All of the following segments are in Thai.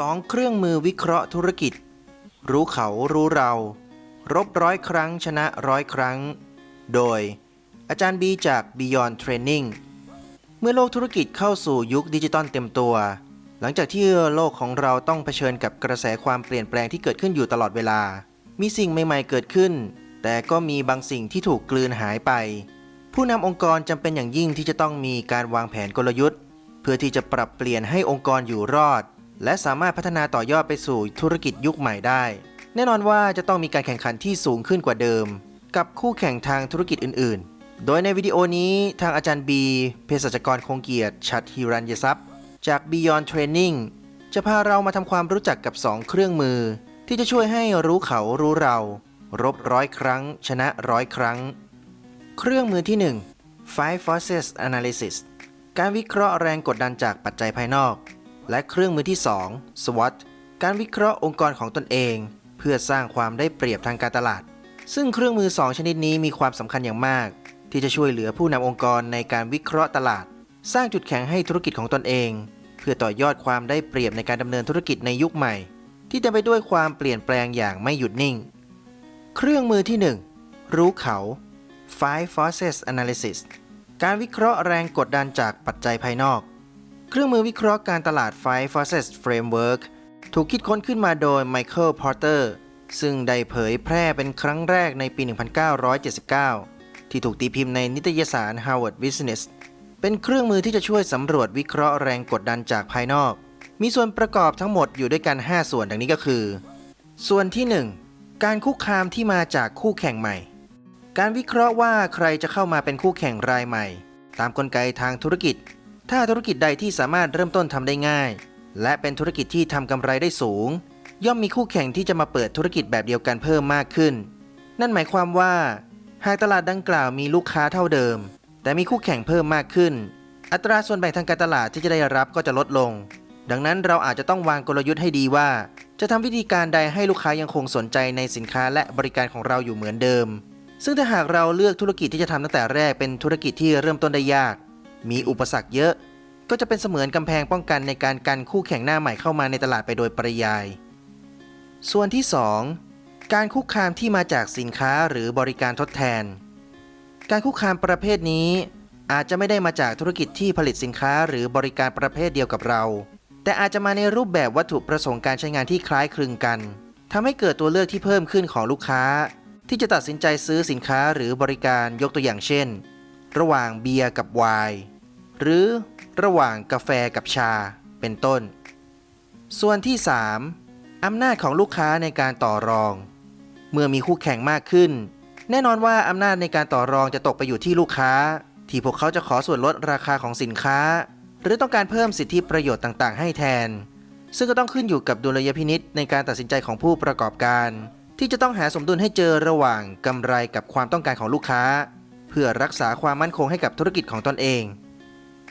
2. เครื่องมือวิเคราะห์ธุรกิจ รู้เขารู้เรา รบร้อยครั้งชนะร้อยครั้ง โดย อาจารย์บีจาก Beyond Training เมื่อโลกธุรกิจเข้าสู่ยุคดิจิตอลเต็มตัว หลังจากที่โลกของเราต้องเผชิญกับกระแสความเปลี่ยนแปลงที่เกิดขึ้นอยู่ตลอดเวลา มีสิ่งใหม่ ๆ เกิดขึ้น แต่ก็มีบางสิ่งที่ถูกกลืนหายไป ผู้นำองค์กรจำเป็นอย่างยิ่งที่จะต้องมีการวางแผนกลยุทธ์ เพื่อที่จะปรับเปลี่ยนให้องค์กรอยู่รอด และสามารถพัฒนาต่อยอดไปสู่ธุรกิจยุคใหม่ได้ แน่นอนว่าจะต้องมีการแข่งขันที่สูงขึ้นกว่าเดิม กับคู่แข่งทางธุรกิจอื่น ๆ โดยในวิดีโอนี้ทางอาจารย์บีเภสัชกรคงเกียรติชัดฮิรัญยทรัพย์ จาก Beyond Training จะพาเรามาทำความรู้จักกับ 2 เครื่องมือ ที่จะช่วยให้รู้เขารู้เรา รบร้อยครั้ง ชนะร้อยครั้ง เครื่องมือที่ 1 Five Forces Analysis การวิเคราะห์แรงกดดันจากปัจจัยภายนอก และเครื่องมือที่ 2 SWOT การวิเคราะห์องค์กรของตนเอง เพื่อสร้างความได้เปรียบทางการตลาด ซึ่งเครื่องมือ 2 ชนิดนี้มีความสำคัญอย่างมาก ที่จะช่วยเหลือผู้นำองค์กรในการวิเคราะห์ตลาด สร้างจุดแข็งให้ธุรกิจของตนเอง เพื่อต่อยอดความได้เปรียบในการดำเนินธุรกิจในยุคใหม่ ที่เต็มไปด้วยความเปลี่ยนแปลงอย่างไม่หยุดนิ่ง เครื่องมือที่ 1 รู้เขา Five Forces Analysis การวิเคราะห์แรงกดดันจากปัจจัยภายนอก เครื่องมือวิเคราะห์การตลาด Five Forces Framework ถูกคิดค้นขึ้นมาโดย Michael Porter ซึ่งได้เผยแพร่เป็นครั้งแรกในปี 1979 ที่ถูกตีพิมพ์ในนิตยสาร Harvard Business เป็นเครื่องมือที่จะช่วยสำรวจวิเคราะห์แรงกดดันจากภายนอก มีส่วนประกอบทั้งหมดอยู่ด้วยกัน 5 ส่วนดังนี้ก็คือ ส่วนที่ 1 การคุกคามที่มาจากคู่แข่งใหม่ การวิเคราะห์ว่าใครจะเข้ามาเป็นคู่แข่งรายใหม่ ตามกลไกทางธุรกิจ ถ้าธุรกิจใดที่สามารถเริ่มต้นทำได้ง่าย และเป็นธุรกิจที่ทำกำไรได้สูง ย่อมมีคู่แข่งที่จะมาเปิดธุรกิจแบบเดียวกันเพิ่มมากขึ้น นั่นหมายความว่า หากตลาดดังกล่าวมีลูกค้าเท่าเดิม แต่มีคู่แข่งเพิ่มมากขึ้น อัตราส่วนแบ่งทางการตลาดที่จะได้รับก็จะลดลง ดังนั้นเราอาจจะต้องวางกลยุทธ์ให้ดีว่า จะทำวิธีการใดให้ลูกค้ายังคงสนใจในสินค้าและบริการของเราอยู่เหมือนเดิม ซึ่งถ้าหากเราเลือกธุรกิจที่จะทำตั้งแต่แรกเป็นธุรกิจที่เริ่มต้นได้ยาก มีอุปสรรคเยอะ ก็จะเป็นเสมือนกำแพงป้องกันในการกันคู่แข่งหน้าใหม่เข้ามาในตลาดไปโดยปริยาย ส่วนที่ 2 การคุกคามที่มาจากสินค้าหรือบริการทดแทน การคุกคามประเภทนี้ อาจจะไม่ได้มาจากธุรกิจที่ผลิตสินค้าหรือบริการประเภทเดียวกับเรา แต่อาจจะมาในรูปแบบวัตถุประสงค์การใช้งานที่คล้ายคลึงกันทำให้เกิดตัวเลือกที่เพิ่มขึ้นของลูกค้า ที่จะตัดสินใจซื้อสินค้าหรือบริการยกตัวอย่างเช่น ระหว่างเบียร์กับไวน์ หรือระหว่างกาแฟกับชาเป็นต้น ส่วนที่ 3 อำนาจของลูกค้าในการต่อรอง เมื่อมีคู่แข่งมากขึ้น แน่นอนว่าอำนาจในการต่อรองจะตกไปอยู่ที่ลูกค้า ที่พวกเขาจะขอส่วนลดราคาของสินค้า หรือต้องการเพิ่มสิทธิประโยชน์ต่างๆ ให้แทน ซึ่งก็ต้องขึ้นอยู่กับดุลยพินิษในการตัดสินใจของผู้ประกอบการ ที่จะต้องหาสมดุลให้เจอระหว่างกำไรกับความต้องการของลูกค้า เพื่อรักษาความมั่นคงให้กับธุรกิจของตนเอง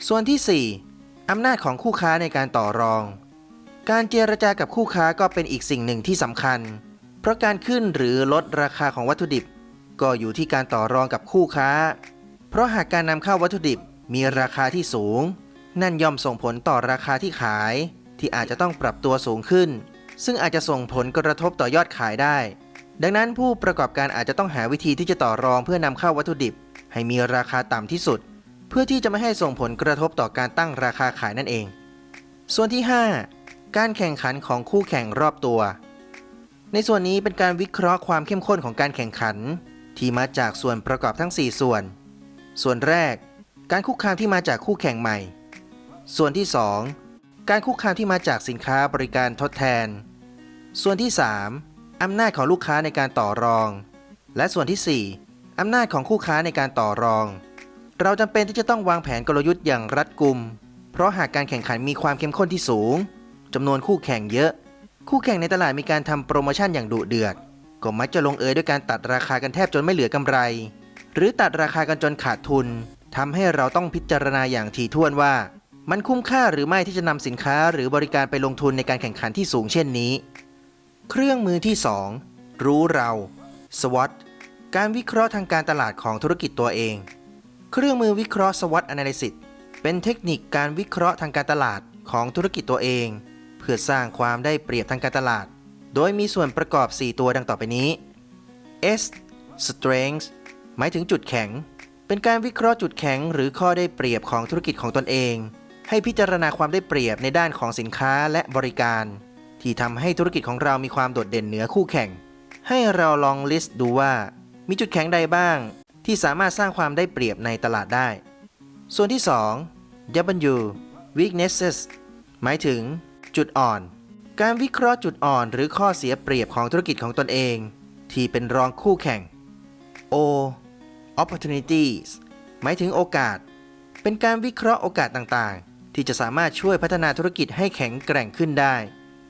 ส่วนที่ 4 อำนาจของคู่ค้าในการต่อรอง การเจรจากับคู่ค้าก็เป็นอีกสิ่งหนึ่งที่สำคัญ เพราะการขึ้นหรือลดราคาของวัตถุดิบ ก็อยู่ที่การต่อรองกับคู่ค้า เพราะหากการนำเข้าวัตถุดิบมีราคาที่สูง นั่นย่อมส่งผลต่อราคาที่ขาย ที่อาจจะต้องปรับตัวสูงขึ้น ซึ่งอาจจะส่งผลกระทบต่อยอดขายได้ ดังนั้นผู้ประกอบการอาจจะต้องหาวิธีที่จะต่อรองเพื่อนำเข้าวัตถุดิบ ให้มีราคาต่ำที่สุด เพื่อที่จะไม่ให้ส่งผลกระทบต่อการตั้งราคาขายนั่นเอง ส่วนที่ 5 การแข่งขันของคู่แข่งรอบตัว ในส่วนนี้เป็นการวิเคราะห์ความเข้มข้นของการแข่งขัน ที่มาจากส่วนประกอบทั้ง 4 ส่วน ส่วนแรก การคุกคามที่มาจากคู่แข่งใหม่ ส่วนที่ 2 การคุกคามที่มาจากสินค้าบริการทดแทน ส่วนที่ 3 อำนาจของลูกค้าในการต่อรอง และส่วนที่ 4อำนาจของคู่ค้าในการต่อรอง เราจำเป็นที่จะต้องวางแผนกลยุทธ์อย่างรัดกุม เพราะหากการแข่งขันมีความเข้มข้นที่สูงจำนวนคู่แข่งเยอะ คู่แข่งในตลาดมีการทำโปรโมชั่นอย่างดุเดือด ก็มักจะลงเอยด้วยการตัดราคากันแทบจนไม่เหลือกำไร หรือตัดราคากันจนขาดทุนทำให้เราต้องพิจารณาอย่างถี่ถ้วนว่า มันคุ้มค่าหรือไม่ที่จะนำสินค้าหรือบริการไปลงทุนในการแข่งขันที่สูงเช่นนี้ เครื่องมือที่ 2 รู้เรา SWOT การวิเคราะห์ทางการตลาดของธุรกิจตัวเอง เครื่องมือวิเคราะห์ SWOT Analysis เป็นเทคนิคการวิเคราะห์ทางการตลาดของธุรกิจตัวเอง เพื่อสร้างความได้เปรียบทางการตลาด โดยมีส่วนประกอบ 4 ตัวดังต่อไปนี้ S strengths หมายถึงจุดแข็ง เป็นการวิเคราะห์จุดแข็ง หรือข้อได้เปรียบของธุรกิจของตนเอง ให้พิจารณาความได้เปรียบในด้านของสินค้าและบริการ ที่ทำให้ธุรกิจของเรามีความโดดเด่นเหนือคู่แข่ง ให้เราลองลิสต์ดูว่า มีจุดแข็งใดบ้าง ที่สามารถสร้างความได้เปรียบในตลาดได้ ส่วนที่ 2 W weaknesses หมายถึง จุดอ่อน การวิเคราะห์จุดอ่อนหรือข้อเสียเปรียบของธุรกิจของตนเอง ที่เป็นรองคู่แข่ง O opportunities หมายถึงโอกาส เป็นการวิเคราะห์โอกาสต่างๆ ที่จะสามารถช่วยพัฒนาธุรกิจให้แข็งแกร่งขึ้นได้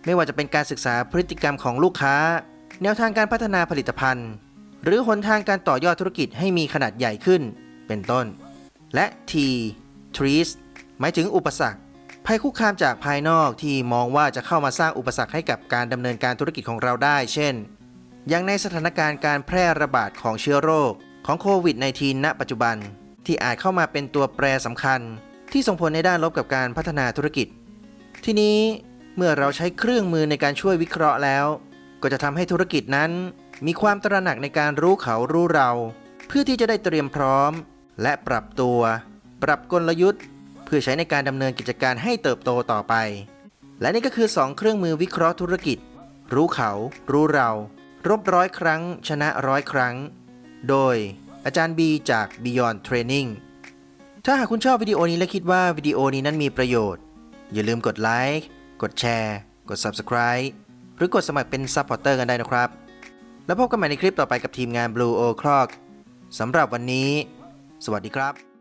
ไม่ว่าจะเป็นการศึกษาพฤติกรรมของลูกค้า แนวทางการพัฒนาผลิตภัณฑ์ หรือหนทางการต่อยอดธุรกิจให้มีขนาดใหญ่ขึ้น เป็นต้น และ T trees หมายถึงอุปสรรค ภัยคุกคามจากภายนอกที่มองว่าจะเข้ามาสร้างอุปสรรคให้กับการดำเนินการธุรกิจของเราได้ เช่น อย่างในสถานการณ์การแพร่ระบาดของเชื้อโรคของโควิด -19 ณ ปัจจุบัน ที่อาจเข้ามาเป็นตัวแปรสำคัญ ที่ส่งผลในด้านลบกับการพัฒนาธุรกิจ ทีนี้เมื่อเราใช้เครื่องมือในการช่วยวิเคราะห์แล้ว ก็จะทำให้ธุรกิจนั้น มีความตระหนักในการรู้เขารู้เรา เพื่อที่จะได้เตรียมพร้อม และปรับตัว ปรับกลยุทธ์ เพื่อใช้ในการดำเนินกิจการให้เติบโตต่อไป และนี่ก็คือ 2 เครื่องมือวิเคราะห์ธุรกิจ รู้เขา รู้เรา รบร้อยครั้ง ชนะร้อยครั้ง โดย อาจารย์บีจาก Beyond Training ถ้าหากคุณชอบวิดีโอนี้และคิดว่าวิดีโอนี้นั้นมีประโยชน์ อย่าลืมกดไลค์ กดแชร์ กด Subscribe รือกดสมัครเป็นซัพพอร์เตอร์กันได้นะครับ แล้วพบกันใหม่ในคลิปต่อไปกับทีมงาน Blue O'Clock สำหรับวันนี้ สวัสดีครับ